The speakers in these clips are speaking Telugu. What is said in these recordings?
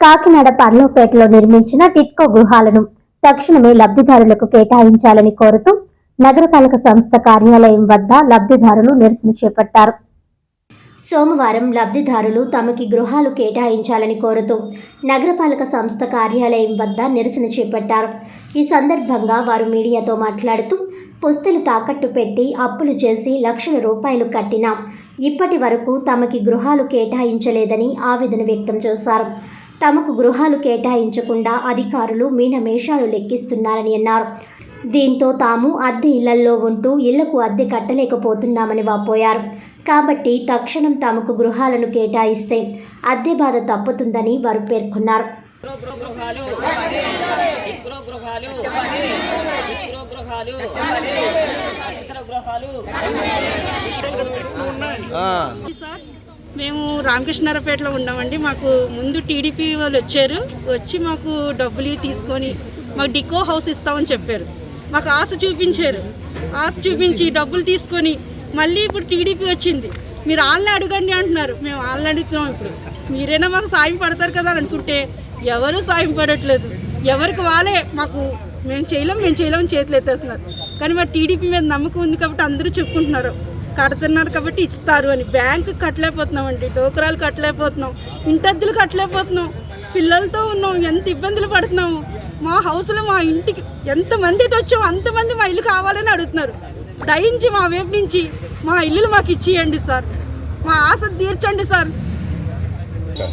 కాకినాడ పర్లోపేటలో నిర్మించిన టిట్కో గృహాలను తక్షణమే లబ్ధిదారులకు కేటాయించాలని కోరుతూ నగరపాలక సంస్థ కార్యాలయం వద్ద లబ్ధిదారులు నిరసన చేపట్టారు. సోమవారం లబ్ధిదారులు తమకి గృహాలు కేటాయించాలని కోరుతూ నగరపాలక సంస్థ కార్యాలయం వద్ద నిరసన చేపట్టారు. ఈ సందర్భంగా వారు మీడియాతో మాట్లాడుతూ పుస్తలు తాకట్టు పెట్టి అప్పులు చేసి లక్షల రూపాయలు కట్టినా ఇప్పటి వరకు తమకి గృహాలు కేటాయించలేదని ఆవేదన వ్యక్తం చేశారు. తమకు గృహాలు కేటాయించకుండా అధికారులు మీనమేషాలు లెక్కిస్తున్నారని అన్నారు. దీంతో తాము అద్దె ఇళ్ళల్లో ఉంటూ ఇళ్ళకు అద్దె కట్టలేకపోతున్నామని వాపోయారు. కాబట్టి తక్షణం తమకు గృహాలను కేటాయిస్తే అద్దె బాధ తప్పుతుందని వారు పేర్కొన్నారు. గృహాలు మేము రామకృష్ణారపేటలో ఉన్నామండి. మాకు ముందు టీడీపీ వాళ్ళు వచ్చారు. వచ్చి మాకు డబ్బులు తీసుకొని మాకు డికో హౌస్ ఇస్తామని చెప్పారు. మాకు ఆశ చూపించారు. ఆశ చూపించి డబ్బులు తీసుకొని మళ్ళీ ఇప్పుడు టీడీపీ వచ్చింది. మీరు వాళ్ళని అడగండి అంటున్నారు. మేము వాళ్ళని అడుగుతున్నాం ఇప్పుడు. మీరైనా మాకు సాయం పడతారు కదా అని అనుకుంటే ఎవరు సాయం పడట్లేదు. ఎవరికి వాళ్ళే మాకు మేము చేయలేం మేము చేయలేం చేతులు ఎత్తేస్తున్నారు. కానీ మా టీడీపీ మీద నమ్మకం ఉంది కాబట్టి అందరూ చెప్పుకుంటున్నారు. కడుతున్నారు కాబట్టి ఇస్తారు అని. బ్యాంకు కట్టలేకపోతున్నాం అండి డోకరాలు కట్టలేకపోతున్నాం ఇంటద్దులు కట్టలేకపోతున్నాం పిల్లలతో ఉన్నాం ఎంత ఇబ్బందులు పడుతున్నాము. మా హౌస్లో మా ఇంటికి ఎంతమంది అయితే వచ్చామో అంతమంది మా ఇల్లు కావాలని అడుగుతున్నారు. దయించి మా వైపు నుంచి మా ఇల్లులు మాకు ఇచ్చేయండి సార్. మా ఆశ తీర్చండి సార్.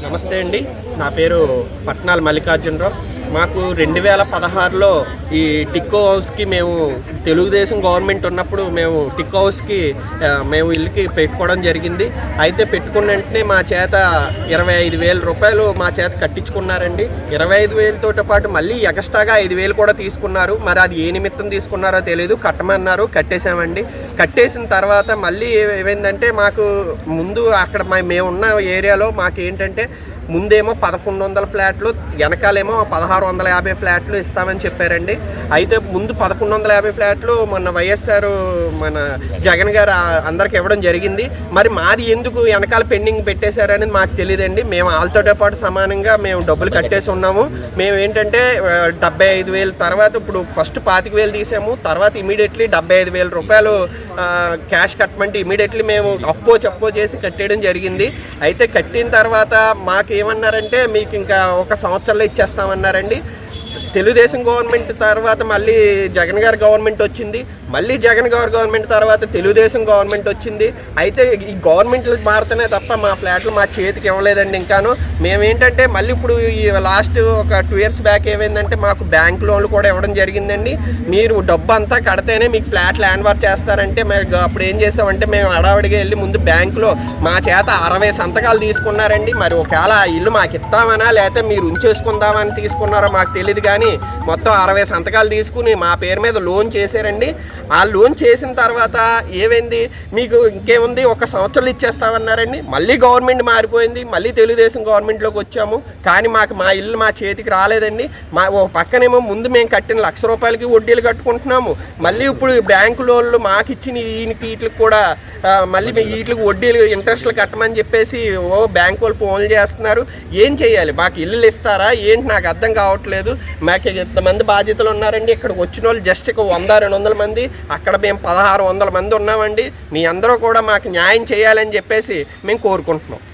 నమస్తే అండి. నా పేరు పట్నాల మల్లికార్జునరావు. మాకు రెండు వేల పదహారులో ఈ టిక్కో హౌస్కి మేము తెలుగుదేశం గవర్నమెంట్ ఉన్నప్పుడు మేము టిక్కో హౌస్కి మేము ఇల్లుకి పెట్టుకోవడం జరిగింది. అయితే పెట్టుకున్న వెంటనే మా చేత ఇరవై ఐదు వేల రూపాయలు మా చేత కట్టించుకున్నారండి. ఇరవై ఐదు వేలతో పాటు మళ్ళీ ఎక్స్ట్రాగా ఐదు వేలు కూడా తీసుకున్నారు. మరి అది ఏ నిమిత్తం తీసుకున్నారో తెలియదు కట్టమన్నారు కట్టేశామండి. కట్టేసిన తర్వాత మళ్ళీ ఏమైందంటే మాకు ముందు అక్కడ మేము మేమున్న ఏరియాలో మాకు ఏంటంటే ముందేమో పదకొండు వందల ఫ్లాట్లు వెనకాలేమో పదహారు వందల యాభై ఫ్లాట్లు ఇస్తామని చెప్పారండి. అయితే ముందు పదకొండు వందల యాభై ఫ్లాట్లు మన వైఎస్ఆర్ మన జగన్ గారు అందరికి ఇవ్వడం జరిగింది. మరి మాది ఎందుకు వెనకాల పెండింగ్ పెట్టేశారనేది మాకు తెలియదండి మేము వాళ్ళతో పాటు సమానంగా మేము డబ్బులు కట్టేసి ఉన్నాము. మేము ఏంటంటే డెబ్బై ఐదు వేలు తర్వాత ఇప్పుడు ఫస్ట్ పాతిక వేలు తీసాము. తర్వాత ఇమీడియట్లీ డెబ్బై ఐదు వేల రూపాయలు క్యాష్ కట్టమంటే ఇమీడియట్లీ మేము అప్పో చెప్పో చేసి కట్టేయడం జరిగింది. అయితే కట్టిన తర్వాత మాకు ఏమన్నారంటే మీకు ఇంకా ఒక సంవత్సరంలో ఇచ్చేస్తామన్నారండి. తెలుగుదేశం గవర్నమెంట్ తర్వాత మళ్ళీ జగన్ గారి గవర్నమెంట్ వచ్చింది. మళ్ళీ జగన్ గవర్ గవర్నమెంట్ తర్వాత తెలుగుదేశం గవర్నమెంట్ వచ్చింది. అయితే ఈ గవర్నమెంట్లు మారుతున్నాయి తప్ప మా ఫ్లాట్లు మా చేతికి ఇవ్వలేదండి ఇంకాను. మేమేంటంటే మళ్ళీ ఇప్పుడు ఈ లాస్ట్ ఒక టూ ఇయర్స్ బ్యాక్ ఏమైందంటే మాకు బ్యాంక్ లోన్లు కూడా ఇవ్వడం జరిగిందండి. మీరు డబ్బు అంతా కడితేనే మీకు ఫ్లాట్ ల్యాండ్ వర్క్ చేస్తారంటే మేము అప్పుడు ఏం చేసామంటే మేము అడావిడిగా వెళ్ళి ముందు బ్యాంకులో మా చేత అరవై సంతకాలు తీసుకున్నారండి. మరి ఒకవేళ ఆ ఇల్లు మాకు ఇస్తామనా లేకపోతే మీరు ఉంచేసుకుందామని తీసుకున్నారో మాకు తెలియదు కానీ మొత్తం అరవై సంతకాలు తీసుకుని మా పేరు మీద లోన్ చేశారండి. ఆ లోన్ చేసిన తర్వాత ఏమైంది? మీకు ఇంకేముంది? ఒక సంవత్సరాలు ఇచ్చేస్తామన్నారండి. మళ్ళీ గవర్నమెంట్ మారిపోయింది. మళ్ళీ తెలుగుదేశం గవర్నమెంట్లోకి వచ్చాము. కానీ మాకు మా ఇల్లు మా చేతికి రాలేదండి. మా ఓ పక్కనేమో ముందు మేము కట్టిన లక్ష రూపాయలకి వడ్డీలు కట్టుకుంటున్నాము. మళ్ళీ ఇప్పుడు బ్యాంకు లోన్లు మాకు ఇచ్చిన ఈయనకి వీటికి కూడా మళ్ళీ మీ వీటికి వడ్డీలు ఇంట్రెస్ట్లు కట్టమని చెప్పేసి ఓ బ్యాంక్ వాళ్ళు ఫోన్లు చేస్తున్నారు. ఏం చేయాలి? మాకు ఇల్లులు ఇస్తారా? ఏంటి? నాకు అర్థం కావట్లేదు. మాకు ఎంతమంది బాధ్యతలు ఉన్నారండి. ఇక్కడికి వచ్చిన వాళ్ళు జస్ట్ ఒక వంద రెండు వందల మంది అక్కడ మేము పదహారు వందల మంది ఉన్నామండి. మీ అందరూ కూడా మాకు న్యాయం చేయాలని చెప్పేసి మేము కోరుకుంటున్నాం.